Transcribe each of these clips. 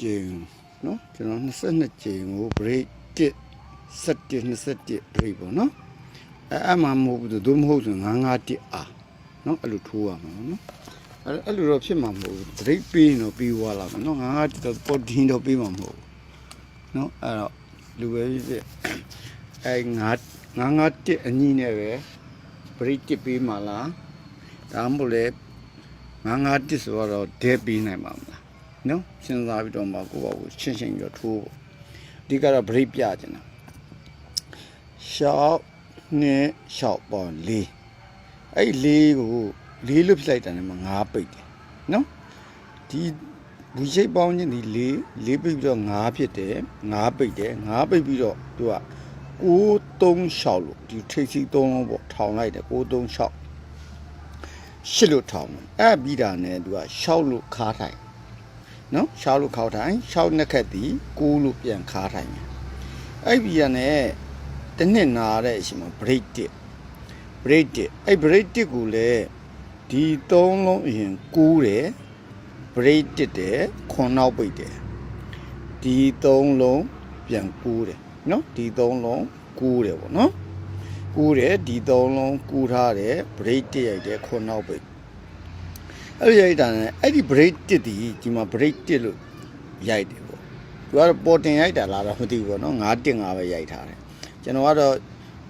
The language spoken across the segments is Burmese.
ကျင်းနော်ကျွန်တော်22ကျင်းကို break 1 17 21 break ပေါ့နော်အဲအမှမဟုတ်ဘူးသူမဟုတ်ဆို951အာနော်အဲ့လိုထိုးရမှာနော်အဲ့အဲ့လိုတော့ဖြစ်မှာမဟုတ်ဘူး break ပြီးရင်တော့ပြီးသွားလာမှာနော်951တော့ပေါ်တင်တော့ပြီးမှာမဟုတ်ဘူးနော်အဲ့တော့လူပဲဖြစ်ဖြစ်အဲ9 951အညီနဲ့ပဲ break တစ်ပြီးမှလားဒါမှမဟုတ်လေ951ဆိုတော့ဒဲပြီးနိုင်မှာမလား နော်စဉ်းစားပြီးတော့မှကိုယ့်ဘာကိုရှင်းရှင်းပြီးတော့ထိုးဖို့အဓိကတော့ break ပြချင်တာရှောက်နဲ့ရှောက်ပေါ်လေးအဲ့လေးကိုလေးလို့ဖြစ်လိုက်တာနဲ့မှ၅ပိတ်တယ်နော်ဒီဘူရှိတ်ပေါင်းချင်းဒီလေးလေးပိတ်ပြီးတော့၅ဖြစ်တယ်၅ပိတ်တယ်၅ပိတ်ပြီးတော့သူက6 3ရှောက်လို့ဒီထိပ်စီ3လုံးပေါ့ထောင်လိုက်တယ်6 3ရှောက်ရှစ်လို့ထောင်တယ်အဲ့ပြီးတာနဲ့သူကရှောက်လို့ခါထိုင် နော်ရှောက်လို့ခောက်ထိုင်ရှောက်နှစ်ခက်တီကိုးလို့ပြန်ခါထိုင်တယ်အဲ့ဒီကနဲ့တစ်နှစ်နာတဲ့အချိန်မှာ break တစ် break တစ်အဲ့ break တစ်ကိုလည်းဒီသုံးလုံးအရင်ကိုးတယ် break တစ်တယ်ခွန်နောက်ပိတ်တယ်ဒီသုံးလုံးပြန်ကိုးတယ်နော်ဒီသုံးလုံးကိုးတယ်ပေါ့နော်ကိုးတယ်ဒီသုံးလုံးကိုးထားတယ် break တစ်ရိုက်တယ်ခွန်နောက်ပိတ် အဲ့ဒီရိုက်တာနဲ့အဲ့ဒီ break တစ်ဒီဒီမှာ break တစ်လို့ရိုက်တယ်ပေါ့သူကတော့ပေါ်တင်ရိုက်တာလားတော့မသိဘူးပေါ့နော်9တင်5ပဲရိုက်ထားတယ်ကျွန်တော်ကတော့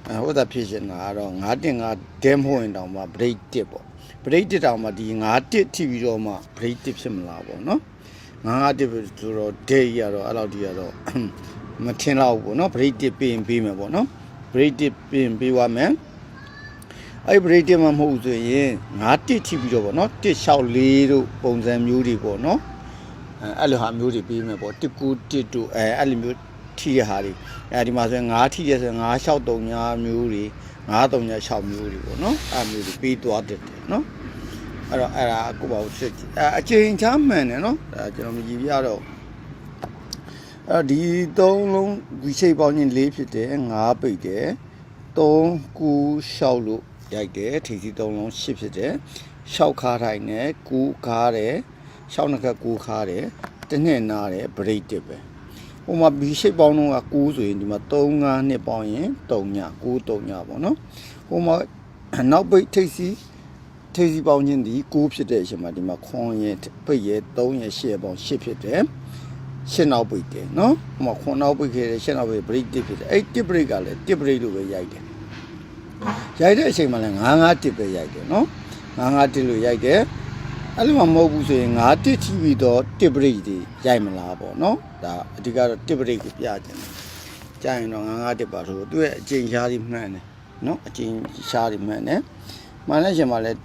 အဲဟိုသာဖြစ်ရှင်တာကတော့9တင်5 dam ဟုတ်ရင်တောင်မှ break တစ်ပေါ့ break တစ်တောင်မှဒီ9တစ်ထိပြီးတော့မှ break တစ်ဖြစ်မလားပေါ့နော်9တစ်ဆိုတော့ day ရတော့အဲ့လောက်ဒီရတော့မထင်တော့ဘူးပေါ့နော် break တစ်ပြင်ပေးမယ်ပေါ့နော် break တစ်ပြင်ပေးသွားမယ် အဲ့ break မှာမဟုတ်ဘူးဆိုရင်9တစ်ထိပြီးတော့ဗောနော်164တို့ပုံစံမျိုးတွေပေါ့နော်အဲအဲ့လိုဟာမျိုးတွေပြီးမယ်ပေါ့191တို့အဲအဲ့လိုမျိုးထိတဲ့ဟာတွေအဲဒီမှာဆိုရင်9ထိရဆိုရင်963ညာမျိုးတွေ936မျိုးတွေပေါ့နော်အဲ့မျိုးတွေပြီးသွားတယ်နော်အဲ့တော့အဲ့ဒါကိုပေါ့စစ်အဲအချိန်ချမှန်တယ်နော်အဲကျွန်တော်မကြည့်ပြတော့အဲဒီသုံးလုံးဝီရှိတ်ပေါင်းချင်း၄ဖြစ်တယ်9ပိတ်တယ်3 9 6လို့ ရိုက်တယ်ထိစီသုံးလုံးရှစ်ဖြစ်တယ်ရှောက်ခါထိုင်နဲ့ကူခါတယ်ရှောက်နှစ်ခါကူခါတယ်တစ်နှစ်နားတယ်ဘရိတ်တစ်ပဲဟိုမှာဘီရှိတ်ပေါင်းတော့က9ဆိုရင်ဒီမှာ3 5နှစ်ပေါင်းရင်3ည9 3ညပေါ့နော်ဟိုမှာနောက်ပိတ်ထိစီထိစီပေါင်းခြင်းဒီ9ဖြစ်တဲ့အချိန်မှာဒီမှာခွန်ရဲ့ပိတ်ရဲ့3ရဲ့10ရဲ့ပေါင်း10ဖြစ်တယ်ရှင်းနောက်ပိတ်တယ်နော်ဟိုမှာခွန်နောက်ပိတ်ခဲ့တယ်ရှင်းနောက်ပိတ်ဘရိတ်တစ်ဖြစ်တယ်အဲ့တစ်ဘရိတ်ကလည်းတစ်ဘရိတ်လို့ပဲရိုက်တယ် ရိုက်တဲ့အချိန်မှာလည်း9 5တစ်ပဲရိုက်တယ်နော်9 5တစ်လို့ရိုက်တယ်အဲ့လိုမှမဟုတ်ဘူးဆိုရင်9တစ်ချီပြီးတော့တစ်ဘရိတ်တွေရိုက်မလားပေါ့နော်ဒါအဓိကတော့တစ်ဘရိတ်ကိုပြချင်တယ်ကြာရင်တော့9 5တစ်ပါဆိုသူ့ရဲ့အချိန်ရှားတွေမှန်တယ်နော်အချိန်ရှားတွေမှန်တယ်မှန်တဲ့အချိန်မှာလည်း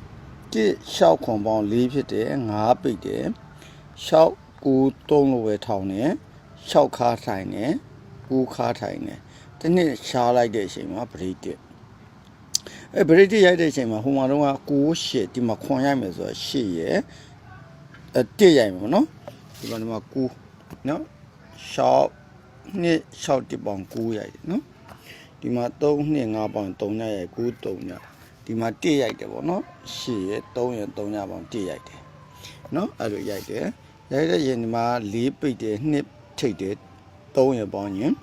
တစ်လျှောက်ခွန်ပေါင်း၄ဖြစ်တယ်9ပိတ်တယ်လျှောက်ကို3လို့ပဲထောင်းတယ်လျှောက်ခါထိုင်တယ်ကိုခါထိုင်တယ်တနေ့ရှားလိုက်တဲ့အချိန်မှာဘရိတ်တစ် အဲဗရိတ်ရိုက်တဲ့အချိန်မှာဟိုမှာတော့6ရှစ်ဒီမှာခွန်ရိုက်မယ်ဆိုတော့ရှစ်ရယ်အဲတစ်ရိုက်မယ်နော်ဒီမှာဒီမှာ9နော်ရှောက်နှစ်ရှောက်တစ်ပေါင်9ရိုက်တယ်နော်ဒီမှာ3နှစ်5ပေါင်3ညရိုက်9 3ညဒီမှာတစ်ရိုက်တယ်ပေါ့နော်ရှစ်ရယ်3ရယ်3ညပေါင်တစ်ရိုက်တယ်နော်အဲ့လိုရိုက်တယ်ရိုက်တဲ့ရင်ဒီမှာ4ပိတ်တယ်2ထိတ်တယ်3ရယ်ပေါင်းရင်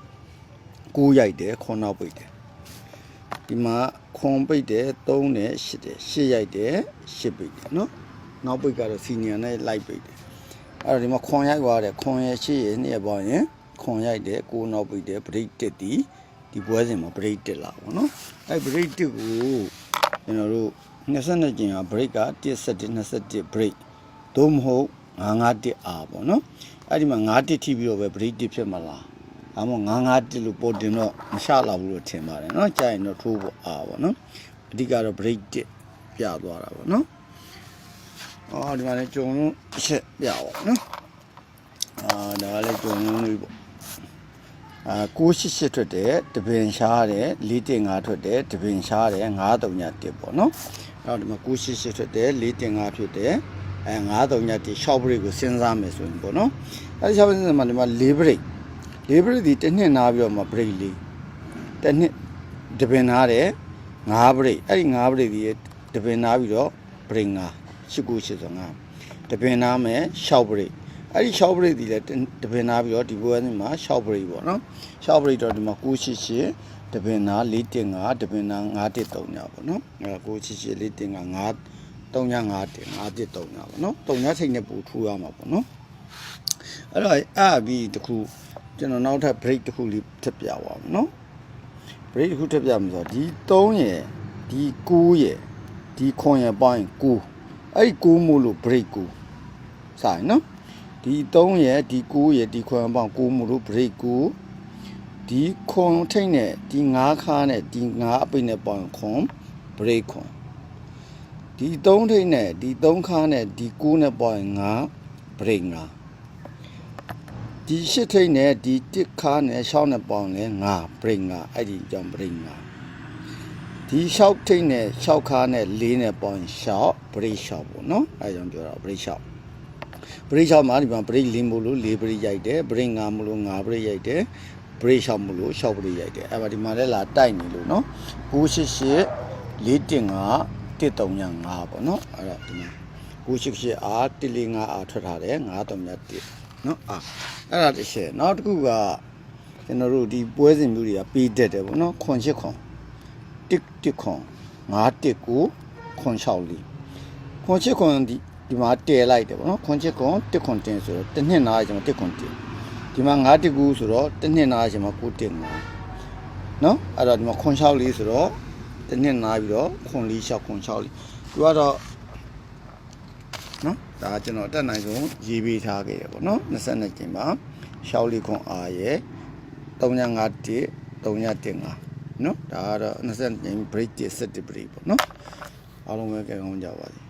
9ရိုက်တယ်ခွန်နောက်ပိတ်တယ်ဒီမှာ ခွန်ပိတ်တယ်3တယ်8တယ်8ရိုက်တယ်8ပိတ်တယ်နော်နောက်ပိတ်ကတော့စီနီယာနဲ့လိုက်ပိတ်တယ်အဲ့တော့ဒီမှာခွန်ရိုက်သွားတယ်ခွန်ရဲ့8ရဲ့2ရဲ့ပေါင်းရင်ခွန်ရိုက်တယ်ကိုနောက်ပိတ်တယ်ဘရိတ်တက်တီဒီပွဲစဉ်မှာဘရိတ်တက်လာပေါ့နော်အဲ့ဘရိတ်တက်ကိုကျွန်တော်တို့22ကျင်ကဘရိတ်က17 21ဘရိတ်သို့မဟုတ်951အာပေါ့နော်အဲ့ဒီမှာ9ထိပြီးတော့ပဲဘရိတ်တက်ဖြစ်မှာလား အမောငါးငါးတစ်လို့ပို့တင်တော့မရှလာဘူးလို့ထင်ပါတယ်เนาะကြာရင်တော့ထိုးဖို့အာပေါ့เนาะအဓိကတော့ break တစ်ပြသွားတာပေါ့เนาะအော်ဒီမှာလည်းကြုံလုံးအချက်ပြပါเนาะအာဒါကလည်းကြုံလုံးလေးပေါ့အာ688ထွက်တယ်တပင်ရှားတယ်415ထွက်တယ်တပင်ရှားတယ်931ပေါ့เนาะအဲ့တော့ဒီမှာ688ထွက်တယ်415ဖြစ်တယ်အဲ931 short break ကိုစဉ်းစားမယ်ဆိုရင်ပေါ့เนาะအဲ့ဒီ short break မှာဒီမှာ4 break လေးဘရိတ်ဒီတစ်နှစ်နားပြီးတော့မှဘရိတ်လေးတစ်နှစ်တပင်နားတယ်ငါးဘရိတ်အဲ့ဒီငါးဘရိတ်ဒီတပင်နားပြီးတော့ဘရိတ်ငါးရှစ်ခုရှစ်ဆိုငါးတပင်နားမယ်ရှောက်ဘရိတ်အဲ့ဒီ6 break ဒီလည်းတပင်နာပြီးတော့ဒီပွဲစဉ်မှာ6 break ပေါ့နော်6 break တော့ဒီမှာ988တပင်နာ415တပင်နာ913ညပေါ့နော်အဲ့988 415 9 3951 913ညပေါ့နော်3ညထိတ်နဲ့ပူထူရမှာပေါ့နော်အဲ့တော့အဲ့ပြီးတခု ကျွန်တော်နောက်ထပ် break တခုလေးထပ်ပြပါမယ်နော် break တခုထပ်ပြမယ်ဆိုတော့ဒီ3ရယ်ဒီ9ရယ်ဒီ9ရယ်ပိုင်း9အဲ့ဒီ9မို့လို့ break 9စရင်နော်ဒီ3ရယ်ဒီ9ရယ်ဒီ9ရယ်ပိုင်း9မို့လို့ break 9ဒီခွန်ထိတ်နဲ့ဒီ9ခါနဲ့ဒီ9အပိတ်နဲ့ပေါင်းခွန် break ခွန်ဒီ3ထိတ်နဲ့ဒီ3ခါနဲ့ဒီ9နဲ့ပေါင်း9 break 9 ဒီရှစ်ထိတ်နဲ့ဒီတစ်ခါနဲ့6နဲ့ပေါင်းလဲ9 break 9အဲ့ဒီကြောင့် break 9ဒီ6ထိတ်နဲ့6ခါနဲ့4နဲ့ပေါင်း6 break 6ပေါ့နော်အဲ့ကြောင့်ပြောတာ break 6 break 6မှာဒီမှာ break 4မို့လို့4 break ရိုက်တယ် break 5မို့လို့5 break ရိုက်တယ် break 6မို့လို့6 break ရိုက်တယ်အဲ့မှာဒီမှာလည်းလာတိုက်နေလို့နော်988 415 135ပေါ့နော်အဲ့တော့ဒီမှာ988အား145အားထွက်ထားတယ်931 နော်အာအဲ့ဒါတစ်ချက်နောက်တစ်ခုကကျွန်တော်တို့ဒီပွဲစဉ်မျိုးတွေကပေးတတ်တယ်ပေါ့နော်ခွန်ရှစ်ခွန်တစ်တစ်ခွန်919ခွန်64ခွန်ရှစ်ခွန်ဒီဒီမှာတည်လိုက်တယ်ပေါ့နော်ခွန်ချစ်ခွန်တစ်ခွန်တင်ဆိုတော့တစ်နှစ်နားကျွန်တော်တစ်ခွန်တင်ဒီမှာ9တစ်ကူဆိုတော့တစ်နှစ်နားကျွန်တော်9တင်9နော်အဲ့တော့ဒီမှာခွန်6လေးဆိုတော့တစ်နှစ်နားပြီးတော့ခွန်လေး6ခွန်6လေးသူကတော့နော် ဒါကကျွန်တော်တက်နိုင်ဆုံးရေးပေးထားခဲ့တယ်ပေါ့နော်22ကျင်းပါ6လေးခွန်အားရဲ့351 315နော်ဒါကတော့22ကျင်း break 7 break ပေါ့နော်အားလုံးပဲကြိုင်ကောင်းကြပါစေ